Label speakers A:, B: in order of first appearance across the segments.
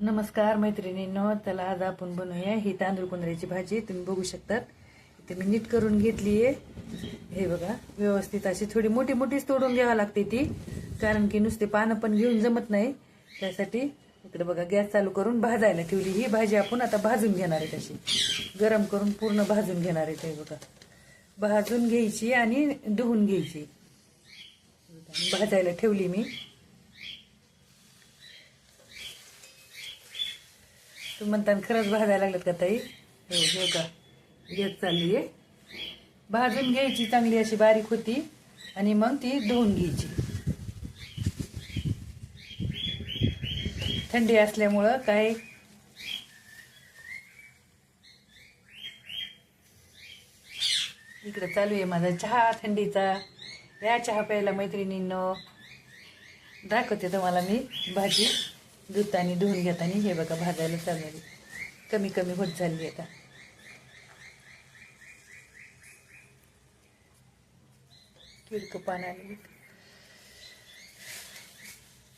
A: नमस्कार मैत्रिणींनो त्याला आज आपण बनवूया ही तांदूळ कुंदऱ्याची भाजी. तुम्ही बघू शकतात इथे मी नीट करून घेतली आहे. हे बघा व्यवस्थित अशी थोडी मोठी मोठीच तोडून घ्यावी लागते ती कारण की नुसते पानं पण घेऊन जमत नाही. त्यासाठी इकडे बघा गॅस चालू करून भाजायला ठेवली. ही भाजी आपण आता भाजून घेणार आहे तशी. गरम करून पूर्ण भाजून घेणार आहे ते बघा. भाजून घ्यायची आणि धुवून घ्यायची. भाजायला ठेवली मी. तू म्हणता खरंच भाजायला लागलं का ताई? हो हो का घेत चालली आहे. भाजून घ्यायची चांगली अशी बारीक होती आणि मग ती धुवून घ्यायची. थंडी असल्यामुळं काय? इकडं चालू आहे माझा चहा थंडीचा. या चहा प्यायला मैत्रिणींनो दाखवते तुम्हाला मी भाजी. धुतानी धुवून घेताना हे बघा भाजायला चालणारी कमी कमी होत झाली आता. किडकं पान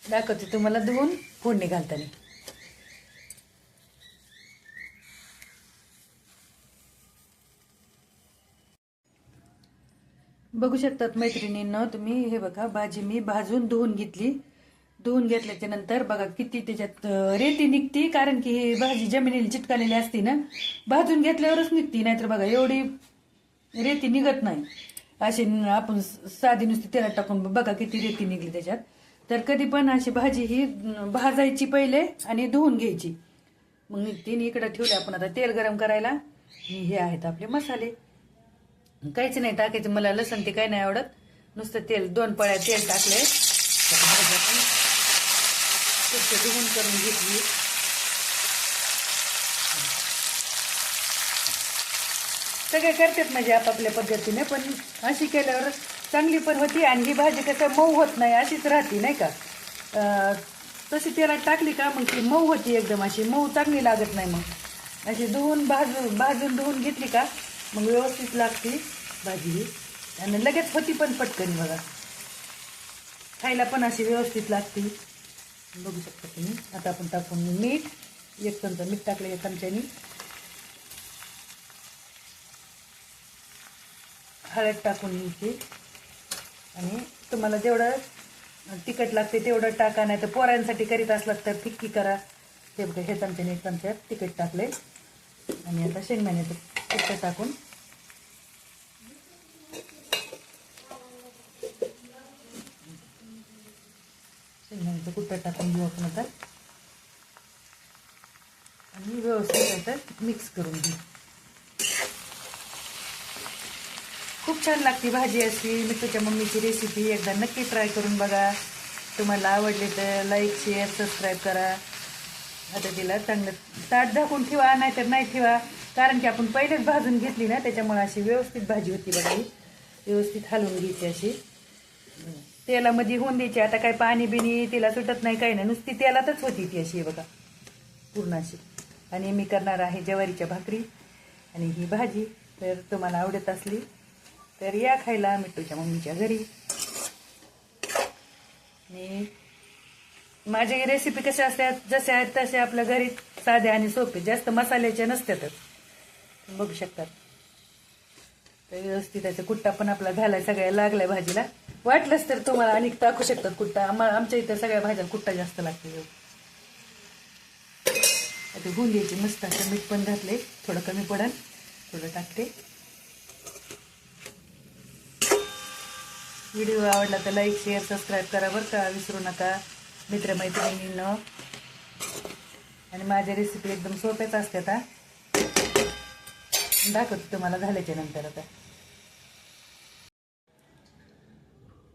A: दाखवते तुम्हाला धुवून फोडणी घालताना. बघू शकतात मैत्रिणींना तुम्ही हे बघा भाजी मी भाजून धुवून घेतली. धुवून घेतल्याच्या नंतर बघा किती त्याच्यात रेती निघती कारण की ही भाजी जमिनीला चिटकालेली असती ना भाजून घेतल्यावरच निघती नाहीतर बघा एवढी रेती निघत नाही. अशी आपण साधी नुसती तेलात टाकून बघा किती रेती निघली त्याच्यात. तर कधी पण अशी भाजी ही भाजायची पहिले आणि धुवून घ्यायची. मग निघती इकडं इकडे ठेवले आपण आता तेल गरम करायला. हे आहेत आपले मसाले. काहीच नाही टाकायचं मला लसण ते काही नाही आवडत. नुसतं तेल दोन पळ्या तेल टाकले स्वच्छ धुवून करून घेतली. सगळे करतात म्हणजे आपापल्या पद्धतीने पण अशी केल्यावर चांगली पण होती आणि ही भाजी कसं मऊ होत नाही अशीच राहते नाही का? तशी तेलात टाकली का मग ती मऊ होती एकदम अशी मऊ चांगली लागत नाही मग. अशी धुवून भाजून भाजून धुवून घेतली का मग व्यवस्थित लागते भाजी ही. आणि लगेच होती पण पटकन बघा. खायला पण अशी व्यवस्थित लागते. बघू शकता तुम्ही. आता आपण टाकून मीठ एक चमचा मीठ टाकलं या चमच्यानी हळद टाकून घ्यायची. आणि तुम्हाला जेवढं तिखट लागते तेवढं टाका नाही तर पोरांसाठी करीत असलात तर फिक्की करा. ते बघा हे चमच्याने एक चमच्यात तिखट टाकले आणि आता शेंगदाण्याचं तिखट टाकून शेंगदाण्याचं कुठं टाकून घेऊ आपण आता? आणि व्यवस्थित आता मिक्स करून घेऊ. खूप छान लागते भाजी अशी. मी तुझ्या मम्मीची रेसिपी एकदा नक्की ट्राय करून बघा. तुम्हाला आवडले तर लाईक शेअर सबस्क्राईब करा. आता तिला चांगलं ताट झाकून ठेवा नाहीतर नाही ठेवा. कारण की आपण पहिलेच भाजून घेतली ना त्याच्यामुळे अशी व्यवस्थित भाजी होती बघा व्यवस्थित हलवून घ्यायची अशी. तेलामध्ये होऊन द्यायची. आता काय पाणी बिणी तिला सुटत नाही काही नाही. नुसती तेलातच होती ती अशी बघा. पूर्ण अशी. आणि मी करणार आहे ज्वारीच्या भाकरी आणि ही भाजी. तर तुम्हाला आवडत असली तर या खायला मिठूच्या मम्मीच्या घरी. आणि माझ्या रेसिपी कशा असतात जसे आहेत तसे आपल्या घरी साध्या आणि सोपे. जास्त मसाल्याचे नसतातच बघू शकतात तर व्यवस्थित त्याचा कुट्टा पण आपला घालाय सगळ्या लागलाय भाजीला. वाटलंच तर तुम्हाला आणि टाकू शकतात कुट्टा आम्हाला आमच्या इथं सगळ्या भाज्या कुट्टा जास्त लागते आता गुंद्याची मस्त असं मीठ पण घातले थोडं कमी पडेल. थोडं टाकते. व्हिडिओ आवडला तर लाईक शेअर सबस्क्राईब करा बरं का. विसरू नका मित्रमैत्रिणींनो. आणि माझ्या रेसिपी एकदम सोप्याच असतात आता दाखवते तुम्हाला झाल्याच्यानंतर आता.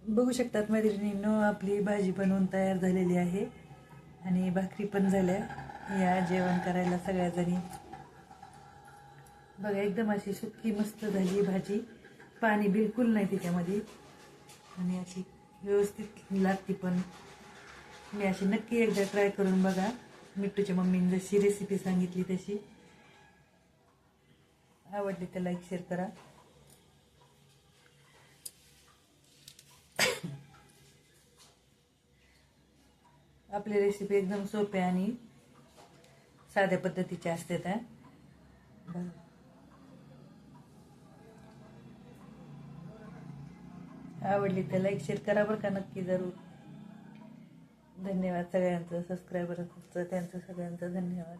A: बघू शकतात मैत्रिणींनो आपली भाजी बनवून तयार झालेली आहे. आणि भाकरी पण झाल्या. या जेवण करायला सगळ्या जणी. बघा एकदम अशी सुकी मस्त झाली भाजी. पाणी बिलकुल नाही त्याच्यामध्ये आणि अशी व्यवस्थित लागते पण. मी अशी नक्की एकदा ट्राय करून बघा. मिट्टूच्या मम्मीने जशी रेसिपी सांगितली तशी. आवडली तर लाईक शेअर करा. आपली रेसिपी एकदम सोपी आणि साध्या पद्धतीची असते त्या आवडली तर लाईक शेअर करा बरं का नक्की जरूर. धन्यवाद सगळ्यांचं सबस्क्रायबर त्यांचं सगळ्यांचं धन्यवाद.